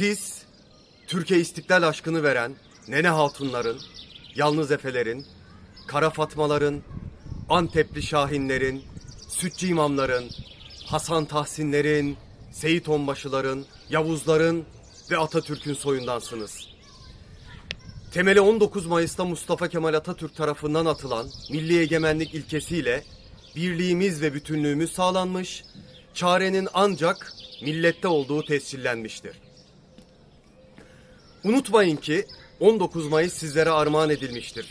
Siz Türkiye istiklal aşkını veren Nene Hatunların, Yalnız Efelerin, Kara Fatmaların, Antepli Şahinlerin, Sütçü İmamların, Hasan Tahsinlerin, Seyit Onbaşıların, Yavuzların ve Atatürk'ün soyundansınız. Temeli 19 Mayıs'ta Mustafa Kemal Atatürk tarafından atılan milli egemenlik ilkesiyle birliğimiz ve bütünlüğümüz sağlanmış, çarenin ancak millette olduğu tescillenmiştir. Unutmayın ki 19 Mayıs sizlere armağan edilmiştir.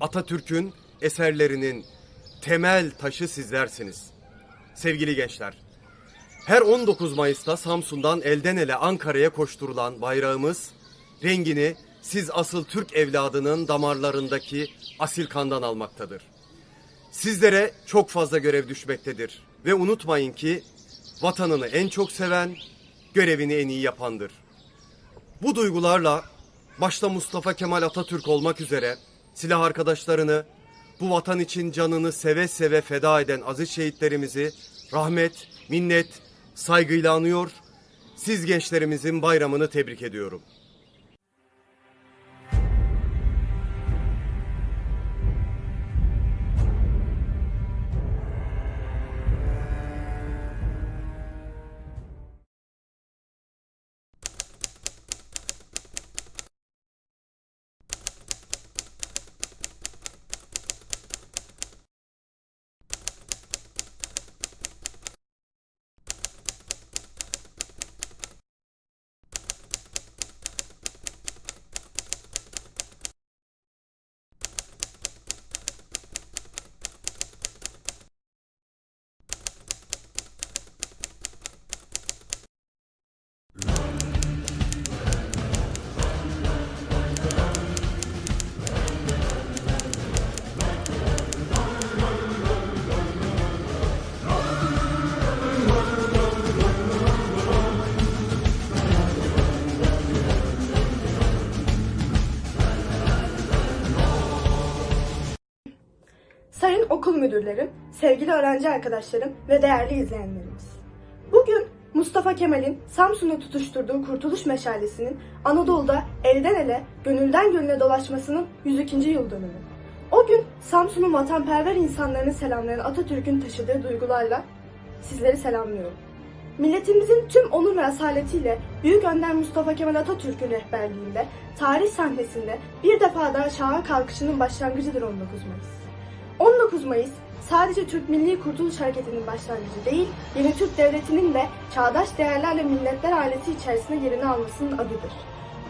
Atatürk'ün eserlerinin temel taşı sizlersiniz. Sevgili gençler, her 19 Mayıs'ta Samsun'dan elden ele Ankara'ya koşturulan bayrağımız rengini siz asıl Türk evladının damarlarındaki asil kandan almaktadır. Sizlere çok fazla görev düşmektedir ve unutmayın ki vatanını en çok seven görevini en iyi yapandır. Bu duygularla başta Mustafa Kemal Atatürk olmak üzere silah arkadaşlarını bu vatan için canını seve seve feda eden aziz şehitlerimizi rahmet, minnet, saygıyla anıyor. Siz gençlerimizin bayramını tebrik ediyorum. Müdürlerim, sevgili öğrenci arkadaşlarım ve değerli izleyenlerimiz. Bugün Mustafa Kemal'in Samsun'a tutuşturduğu Kurtuluş Meşalesi'nin Anadolu'da elden ele, gönülden gönüle dolaşmasının 102. yıl dönümü. O gün Samsun'un vatanperver insanlarını selamlayan Atatürk'ün taşıdığı duygularla sizleri selamlıyorum. Milletimizin tüm onur ve asaletiyle Büyük Önder Mustafa Kemal Atatürk'ün rehberliğinde tarih sahnesinde bir defa daha şaha kalkışının başlangıcıdır 19 Mayıs. 19 Mayıs sadece Türk Milli Kurtuluş Hareketi'nin başlangıcı değil, yeni Türk Devleti'nin de çağdaş değerlerle milletler ailesi içerisinde yerini almasının adıdır.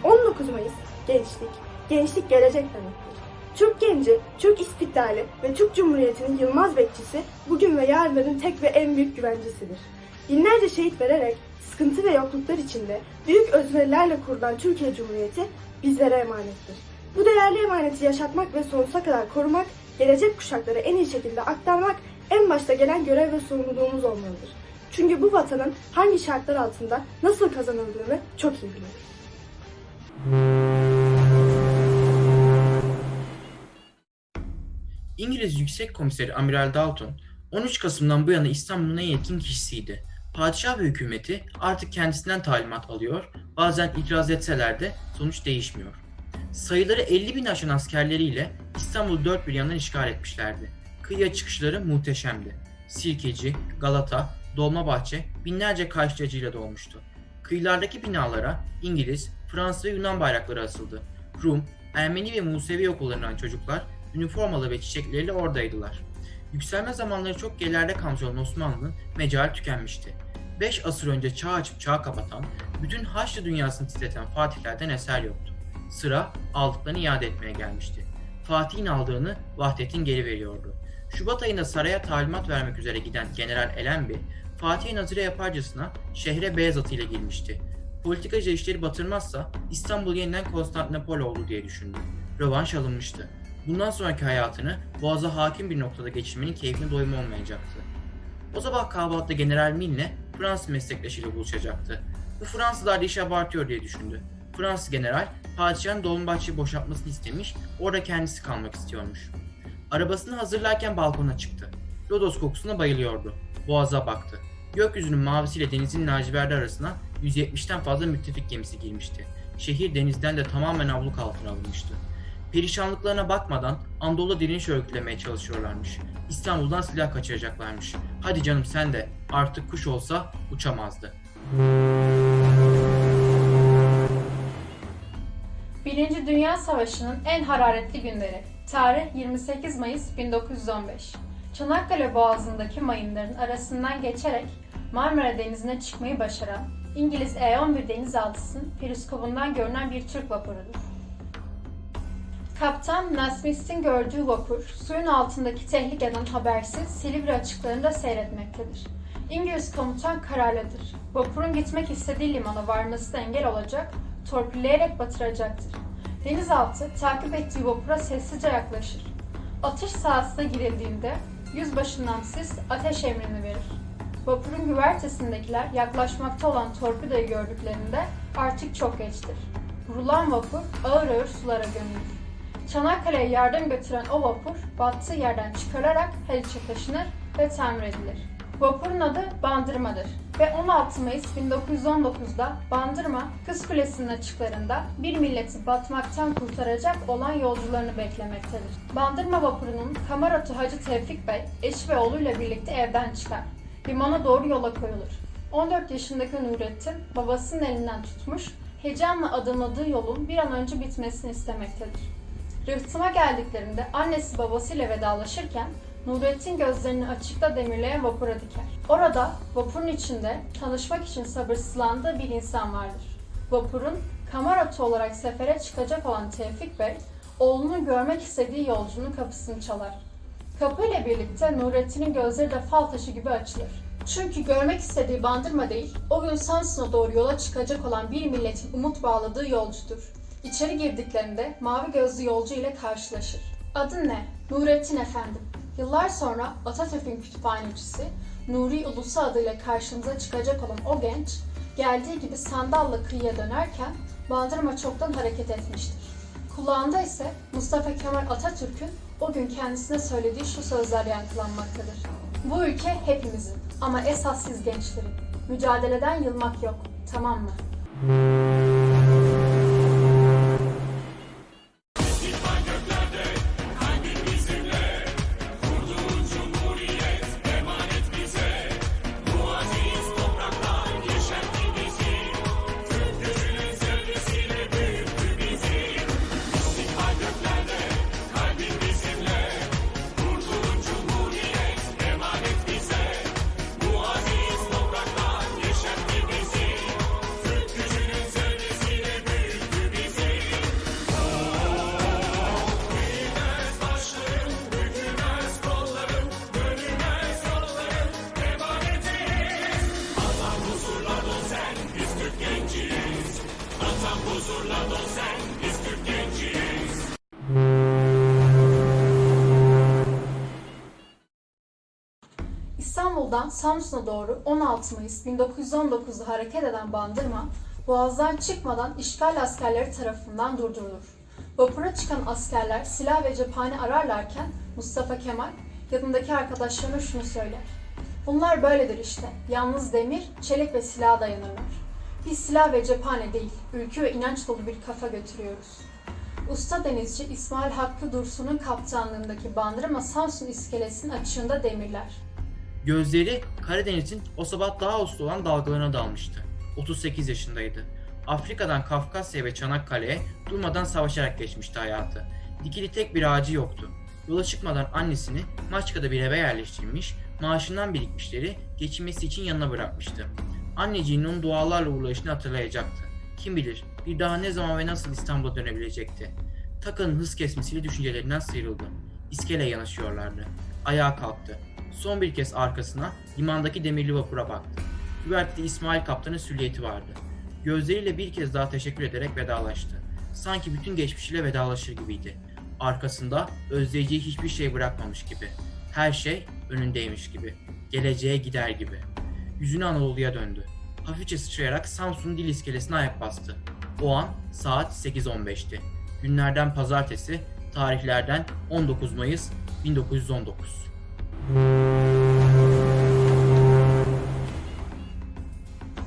19 Mayıs gençlik, gençlik gelecek demektir. Türk genci, Türk istiklali ve Türk Cumhuriyeti'nin yılmaz bekçisi bugün ve yarınların tek ve en büyük güvencesidir. Binlerce şehit vererek sıkıntı ve yokluklar içinde büyük özverilerle kurulan Türkiye Cumhuriyeti bizlere emanettir. Bu değerli emaneti yaşatmak ve sonsuza kadar korumak, gelecek kuşaklara en iyi şekilde aktarmak en başta gelen görev ve sorumluluğumuz olmalıdır. Çünkü bu vatanın hangi şartlar altında nasıl kazanıldığını çok iyi biliyoruz. İngiliz Yüksek Komiseri Amiral Dalton 13 Kasım'dan bu yana İstanbul'un en yetkin kişisiydi. Padişah ve hükümeti artık kendisinden talimat alıyor, bazen itiraz etseler de sonuç değişmiyor. Sayıları 50 bin aşan askerleriyle İstanbul'u dört bir yandan işgal etmişlerdi. Kıyıya çıkışları muhteşemdi. Sirkeci, Galata, Dolmabahçe binlerce karşılayıcıyla dolmuştu. Kıyılardaki binalara İngiliz, Fransız ve Yunan bayrakları asıldı. Rum, Ermeni ve Musevi okullarından çocuklar üniformalı ve çiçekleriyle oradaydılar. Yükselme zamanları çok gerilerde kalmış olan Osmanlı'nın mecali tükenmişti. 5 asır önce çağ açıp çağ kapatan, bütün Haçlı dünyasını titreten fatihlerden eser yoktu. Sıra aldıklarını iade etmeye gelmişti. Fatih'in aldığını Vahdettin geri veriyordu. Şubat ayında saraya talimat vermek üzere giden General Elenbi, Fatih'in hazire yaparcasına şehre beyaz atıyla girmişti. Politikacı işleri batırmazsa İstanbul yeniden Konstantinopol oldu diye düşündü. Rövanş alınmıştı. Bundan sonraki hayatını boğaza hakim bir noktada geçirmenin keyfine doyum olmayacaktı. O sabah kahvaltıda General Milne Fransız meslektaşıyla buluşacaktı. Bu Fransızlar da işi abartıyor diye düşündü. Fransız general padişahın Dolmabahçe'yi boşaltmasını istemiş, orada kendisi kalmak istiyormuş. Arabasını hazırlarken balkona çıktı. Lodos kokusuna bayılıyordu. Boğaza baktı. Gökyüzünün mavisiyle denizin laciverti arasına 170'ten fazla müttefik gemisi girmişti. Şehir denizden de tamamen abluk altına alınmıştı. Perişanlıklarına bakmadan Anadolu'da direniş örgütlemeye çalışıyorlarmış. İstanbul'dan silah kaçıracaklarmış. Hadi canım sen de artık kuş olsa uçamazdı. Birinci Dünya Savaşı'nın en hararetli günleri. Tarih 28 Mayıs 1915. Çanakkale Boğazı'ndaki mayınların arasından geçerek Marmara Denizi'ne çıkmayı başaran İngiliz E-11 denizaltısının periskobundan görünen bir Türk vapurudur. Kaptan Nasmith'in gördüğü vapur, suyun altındaki tehlikeden habersiz Silivri açıklarında seyretmektedir. İngiliz komutan kararlıdır. Vapurun gitmek istediği limana varmasına engel olacak, torpilleyerek batıracaktır. Denizaltı takip ettiği vapura sessizce yaklaşır. Atış sahasına girildiğinde yüzbaşından siz ateş emrini verir. Vapurun güvertesindekiler yaklaşmakta olan torpidoyu gördüklerinde artık çok geçtir. Vurulan vapur ağır ağır sulara gömülür. Çanakkale'ye yardım götüren o vapur battığı yerden çıkarılarak Haliç'e taşınır ve tamir edilir. Vapurun adı Bandırma'dır ve 16 Mayıs 1919'da Bandırma, Kız Kulesi'nin açıklarında bir milleti batmaktan kurtaracak olan yolcularını beklemektedir. Bandırma vapurunun Kamaratu Hacı Tevfik Bey, eşi ve oğluyla birlikte evden çıkar. Limana doğru yola koyulur. 14 yaşındaki Nurettin babasının elinden tutmuş, heyecanla adımladığı yolun bir an önce bitmesini istemektedir. Rıhtıma geldiklerinde annesi babasıyla vedalaşırken Nurettin gözlerini açıkta demirleyen vapura diker. Orada vapurun içinde tanışmak için sabırsızlandığı bir insan vardır. Vapurun kamaratu olarak sefere çıkacak olan Tevfik Bey, oğlunu görmek istediği yolcunun kapısını çalar. Kapıyla birlikte Nurettin'in gözleri de fal taşı gibi açılır. Çünkü görmek istediği bandırma değil, o gün Samsun'a doğru yola çıkacak olan bir milletin umut bağladığı yolcudur. İçeri girdiklerinde mavi gözlü yolcu ile karşılaşır. Adın ne? Nurettin efendim. Yıllar sonra Atatürk'ün kütüphanecisi Nuri Ulusu adıyla karşımıza çıkacak olan o genç, geldiği gibi sandalla kıyıya dönerken bandırma çoktan hareket etmiştir. Kulağında ise Mustafa Kemal Atatürk'ün o gün kendisine söylediği şu sözler yankılanmaktadır. Bu ülke hepimizin ama esas siz gençlerin. Mücadeleden yılmak yok, tamam mı? Samsun'a doğru 16 Mayıs 1919'da hareket eden bandırma, Boğaz'dan çıkmadan işgal askerleri tarafından durdurulur. Vapura çıkan askerler silah ve cephane ararlarken Mustafa Kemal yanındaki arkadaşlarına şunu söyler. Bunlar böyledir işte. Yalnız demir, çelik ve silaha dayanırlar. Biz silah ve cephane değil, ülkü ve inanç dolu bir kafa götürüyoruz. Usta denizci İsmail Hakkı Dursun'un kaptanlığındaki bandırma Samsun iskelesinin açığında demirler. Gözleri Karadeniz'in o sabah daha uslu olan dalgalarına dalmıştı. 38 yaşındaydı. Afrika'dan Kafkasya ve Çanakkale'ye durmadan savaşarak geçmişti hayatı. Dikili tek bir ağacı yoktu. Yola çıkmadan annesini Maçka'da bir eve yerleştirmiş, maaşından birikmişleri geçinmesi için yanına bırakmıştı. Anneciğinin onun dualarla uğraşını hatırlayacaktı. Kim bilir bir daha ne zaman ve nasıl İstanbul'a dönebilecekti. Taka'nın hız kesmesiyle düşüncelerinden sıyrıldı. İskeleye yanaşıyorlardı. Ayağa kalktı. Son bir kez arkasına limandaki demirli vapura baktı. Güvertede İsmail Kaptan'ın süliyeti vardı. Gözleriyle bir kez daha teşekkür ederek vedalaştı. Sanki bütün geçmişiyle vedalaşır gibiydi. Arkasında özleyeceği hiçbir şey bırakmamış gibi. Her şey önündeymiş gibi. Geleceğe gider gibi. Yüzünü Anadolu'ya döndü. Hafifçe sıçrayarak Samsun Dil İskelesi'ne ayak bastı. O an saat 8.15'ti. Günlerden pazartesi, tarihlerden 19 Mayıs 1919.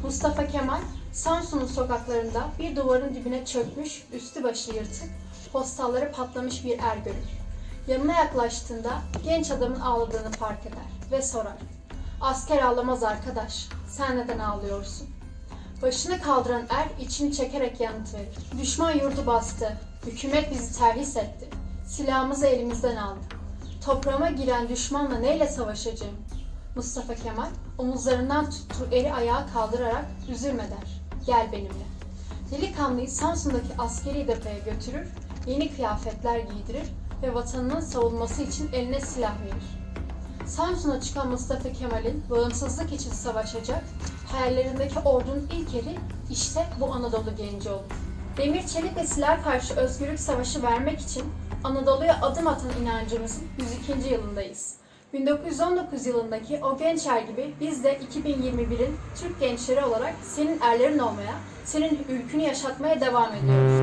Mustafa Kemal, Samsun'un sokaklarında bir duvarın dibine çökmüş, üstü başı yırtık, postalları patlamış bir er görür. Yanına yaklaştığında genç adamın ağladığını fark eder ve sorar. Asker ağlamaz arkadaş, sen neden ağlıyorsun? Başını kaldıran er içini çekerek yanıt verir. Düşman yurdu bastı, hükümet bizi terhis etti. Silahımızı elimizden aldı. Toprağıma giren düşmanla neyle savaşacağım? Mustafa Kemal omuzlarından tuttuğu eri ayağa kaldırarak üzülme der. Gel benimle. Delikanlıyı Samsun'daki askeri depoya götürür, yeni kıyafetler giydirir ve vatanının savunması için eline silah verir. Samsun'a çıkan Mustafa Kemal'in bağımsızlık için savaşacak, hayallerindeki ordunun ilk eri işte bu Anadolu genci olur. Demir çelik ve silah karşı özgürlük savaşı vermek için Anadolu'ya adım atan inancımızın 102. yılındayız. 1919 yılındaki o genç er gibi biz de 2021'in Türk gençleri olarak senin erlerin olmaya, senin ülkünü yaşatmaya devam ediyoruz.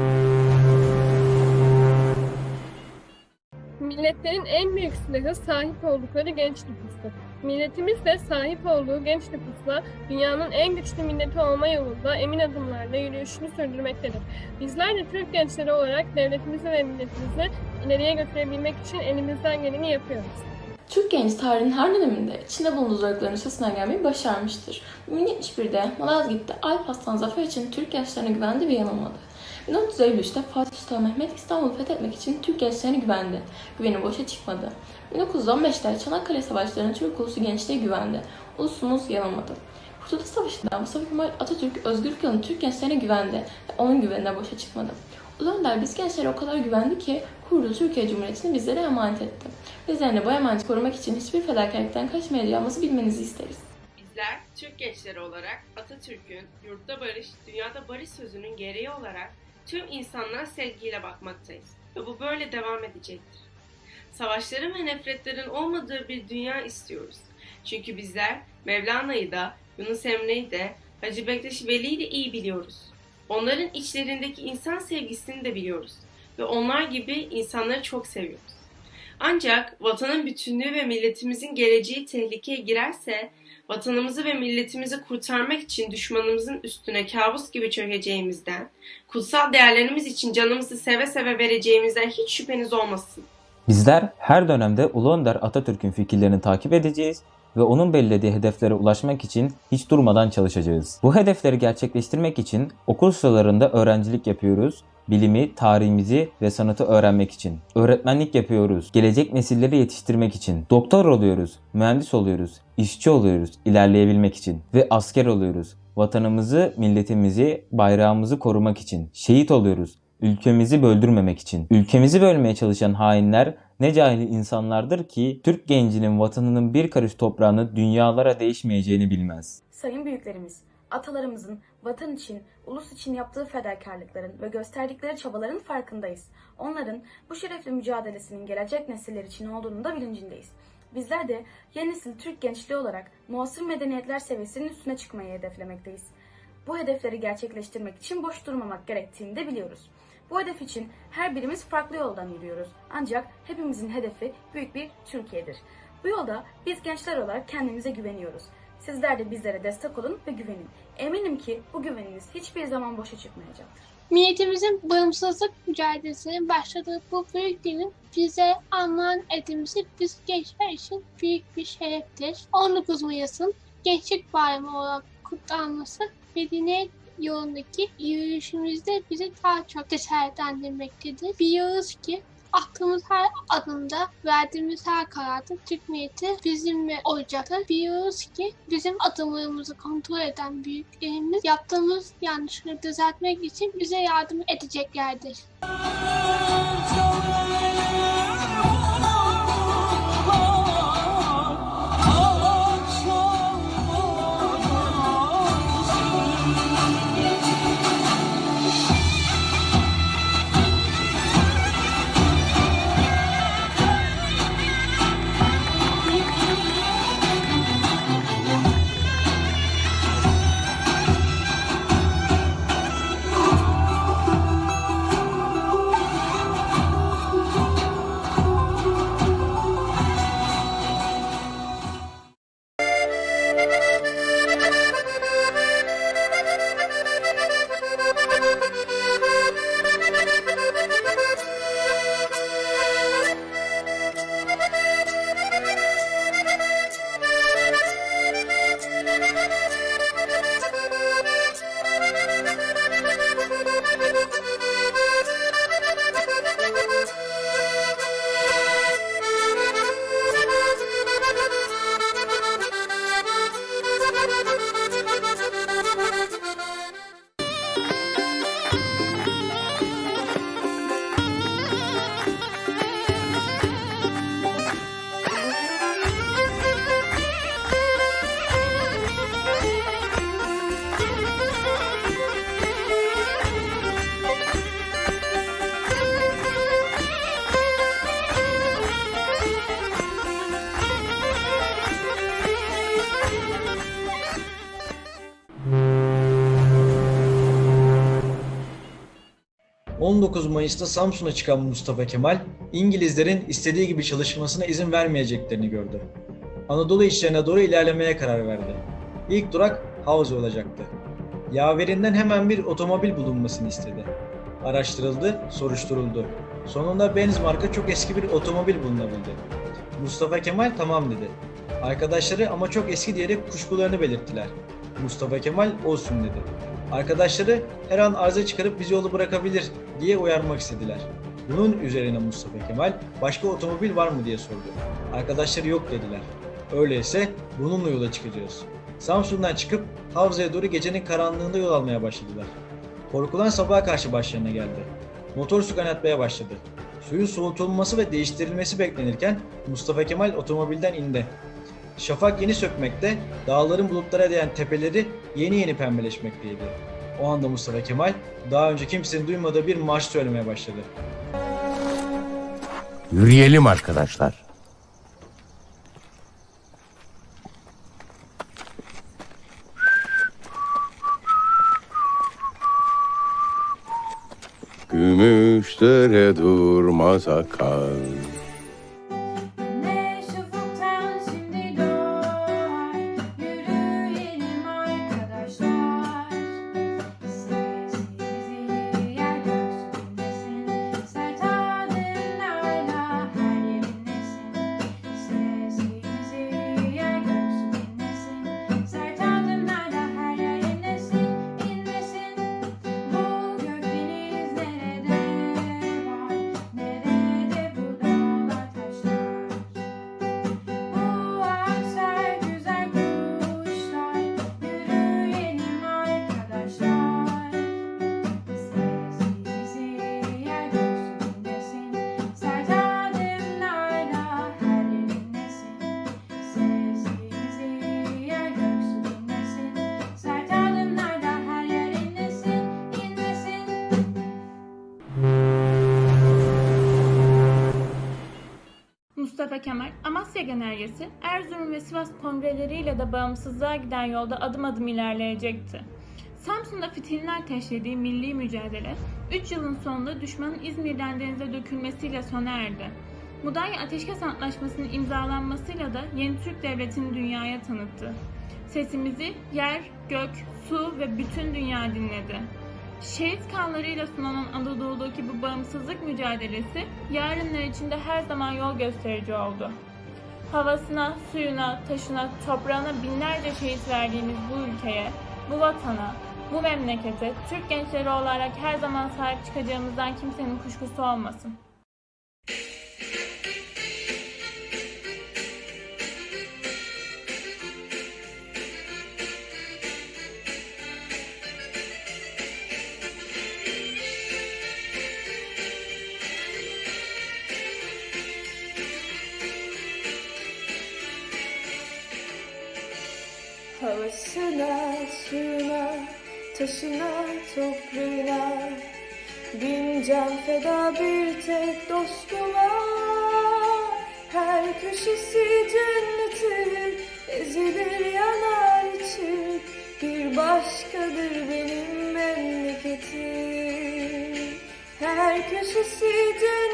Milletlerin en büyük silahı sahip oldukları genç nüfustur. Milletimiz de sahip olduğu genç nüfusla dünyanın en güçlü milleti olma yolunda emin adımlarla yürüyüşünü sürdürmektedir. Bizler de Türk gençleri olarak devletimizi ve milletimizi ileriye götürebilmek için elimizden geleni yapıyoruz. Türk genç tarihin her döneminde içinde bulunduğu zorlukların üstesinden gelmeyi başarmıştır. 1071'de Malazgirt'te Alparslan zafer için Türk gençlerine güvendi ve yanılmadı. 1453'te Fatih Sultan Mehmet İstanbul'u fethetmek için Türk gençlerine güvendi. Güveni boşa çıkmadı. 1915'te Çanakkale Savaşları'nda Türk ulusu gençliğe güvendi. Ulusumuz yanılmadı. Kurtuluş Savaşı'nda Mustafa Kemal Atatürk özgürlük yolunu Türk gençlerine güvendi ve onun güveni de boşa çıkmadı. Ulu Önder biz gençlere o kadar güvendi ki kurduğu Türkiye Cumhuriyeti'ni bizlere emanet etti. Bizlerin de bu emaneti korumak için hiçbir fedakarlıktan kaçmayacağımızı bilmenizi isteriz. Bizler Türk gençleri olarak Atatürk'ün yurtta barış, dünyada barış sözünün gereği olarak tüm insanlara sevgiyle bakmaktayız. Ve bu böyle devam edecektir. Savaşların ve nefretlerin olmadığı bir dünya istiyoruz. Çünkü bizler Mevlana'yı da, Yunus Emre'yi de, Hacı Bektaş Veli'yi de iyi biliyoruz. Onların içlerindeki insan sevgisini de biliyoruz. Ve onlar gibi insanları çok seviyoruz. Ancak vatanın bütünlüğü ve milletimizin geleceği tehlikeye girerse vatanımızı ve milletimizi kurtarmak için düşmanımızın üstüne kabus gibi çökeceğimizden, kutsal değerlerimiz için canımızı seve seve vereceğimizden hiç şüpheniz olmasın. Bizler her dönemde Ulu Önder Atatürk'ün fikirlerini takip edeceğiz ve onun belirlediği hedeflere ulaşmak için hiç durmadan çalışacağız. Bu hedefleri gerçekleştirmek için okul sıralarında öğrencilik yapıyoruz. Bilimi, tarihimizi ve sanatı öğrenmek için. Öğretmenlik yapıyoruz. Gelecek nesilleri yetiştirmek için. Doktor oluyoruz, mühendis oluyoruz, işçi oluyoruz ilerleyebilmek için. Ve asker oluyoruz. Vatanımızı, milletimizi, bayrağımızı korumak için. Şehit oluyoruz. Ülkemizi böldürmemek için. Ülkemizi bölmeye çalışan hainler ne cahil insanlardır ki Türk gencinin vatanının bir karış toprağını dünyalara değişmeyeceğini bilmez. Sayın büyüklerimiz, atalarımızın vatan için, ulus için yaptığı fedakarlıkların ve gösterdikleri çabaların farkındayız. Onların bu şerefli mücadelesinin gelecek nesiller için olduğunu da bilincindeyiz. Bizler de yeni nesil Türk gençliği olarak muasır medeniyetler seviyesinin üstüne çıkmayı hedeflemekteyiz. Bu hedefleri gerçekleştirmek için boş durmamak gerektiğini de biliyoruz. Bu hedef için her birimiz farklı yoldan yürüyoruz. Ancak hepimizin hedefi büyük bir Türkiye'dir. Bu yolda biz gençler olarak kendimize güveniyoruz. Sizler de bizlere destek olun ve güvenin. Eminim ki bu güveniniz hiçbir zaman boşa çıkmayacaktır. Milletimizin bağımsızlık mücadelesinin başladığı bu büyük günün bize anlam edilmesi biz gençler için büyük bir şereftir. 19 Mayıs'ın Gençlik Bayramı olarak kutlanması medeni yolundaki yürüyüşümüzde bizi daha çok cesaretlendirmektedir. Biliyoruz ki aklımız her adımda verdiğimiz her kararda Türk milleti bizimle olacaktır. Biliyoruz ki bizim adımlarımızı kontrol eden büyüklerimiz yaptığımız yanlışları düzeltmek için bize yardım edeceklerdir. ...19 Mayıs'ta Samsun'a çıkan Mustafa Kemal, İngilizlerin istediği gibi çalışmasına izin vermeyeceklerini gördü. Anadolu içlerine doğru ilerlemeye karar verdi. İlk durak Havza olacaktı. Yaverinden hemen bir otomobil bulunmasını istedi. Araştırıldı, soruşturuldu. Sonunda Benz marka çok eski bir otomobil bulunabildi. Mustafa Kemal tamam dedi. Arkadaşları ama çok eski diyerek kuşkularını belirttiler. Mustafa Kemal olsun dedi. Arkadaşları her an arıza çıkarıp bizi yolu bırakabilir diye uyarmak istediler. Bunun üzerine Mustafa Kemal başka otomobil var mı diye sordu. Arkadaşları yok dediler. Öyleyse bununla yola çıkacağız. Samsun'dan çıkıp Havza'ya doğru gecenin karanlığında yol almaya başladılar. Korkulan sabaha karşı başlarına geldi. Motor su kaynatmaya başladı. Suyun soğutulması ve değiştirilmesi beklenirken Mustafa Kemal otomobilden indi. Şafak yeni sökmekte, dağların bulutlara değen tepeleri yeni yeni pembeleşmekteydi. O anda Mustafa Kemal daha önce kimsenin duymadığı bir marş söylemeye başladı. Yürüyelim arkadaşlar. Gümüşdere durmaz akar. Mustafa Kemal, Amasya Genelgesi, Erzurum ve Sivas kongreleriyle de bağımsızlığa giden yolda adım adım ilerleyecekti. Samsun'da fitilini ateşlediği milli mücadele, 3 yılın sonunda düşmanın İzmir'den denize dökülmesiyle sona erdi. Mudanya Ateşkes Antlaşması'nın imzalanmasıyla da yeni Türk Devleti'ni dünyaya tanıttı. Sesimizi yer, gök, su ve bütün dünya dinledi. Şehit kanlarıyla sunanan Anadolu'daki bu bağımsızlık mücadelesi yarınlar içinde her zaman yol gösterici oldu. Havasına, suyuna, taşına, toprağına binlerce şehit verdiğimiz bu ülkeye, bu vatana, bu memlekete Türk gençleri olarak her zaman sahip çıkacağımızdan kimsenin kuşkusu olmasın. Taşına, toprağına. Bin can feda bir tek dostuma Her köşesi cennetin ezilir yanar için Bir başkadır benim memleketim. Her köşesi cennetin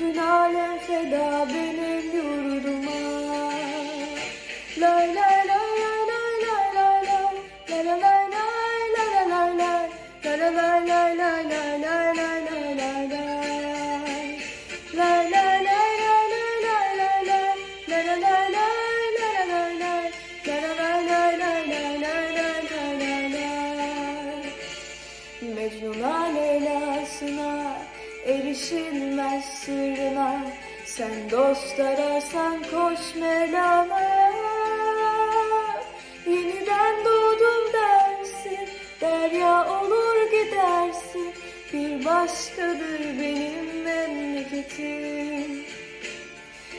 Krishna başkadır benim memleketim.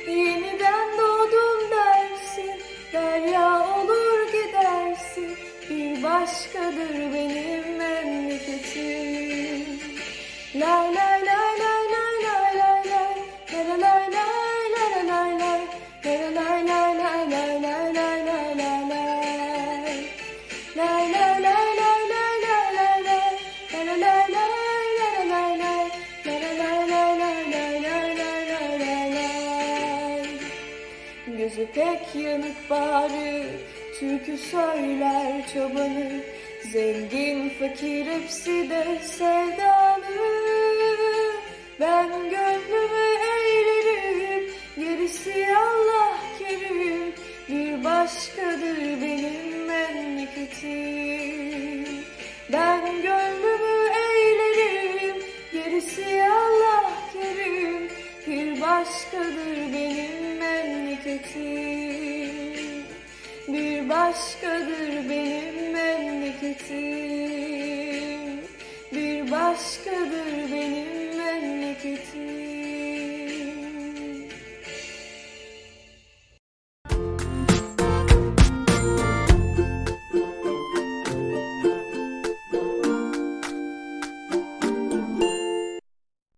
Yeniden doğdum dersin, derya olur gidersin. Bir başkadır benim Türkü söyler çobanı Zengin fakir hepsi de sevdalı. Ben gönlümü eğlerim Gerisi Allah kerim. Bir başkadır benim memleketim.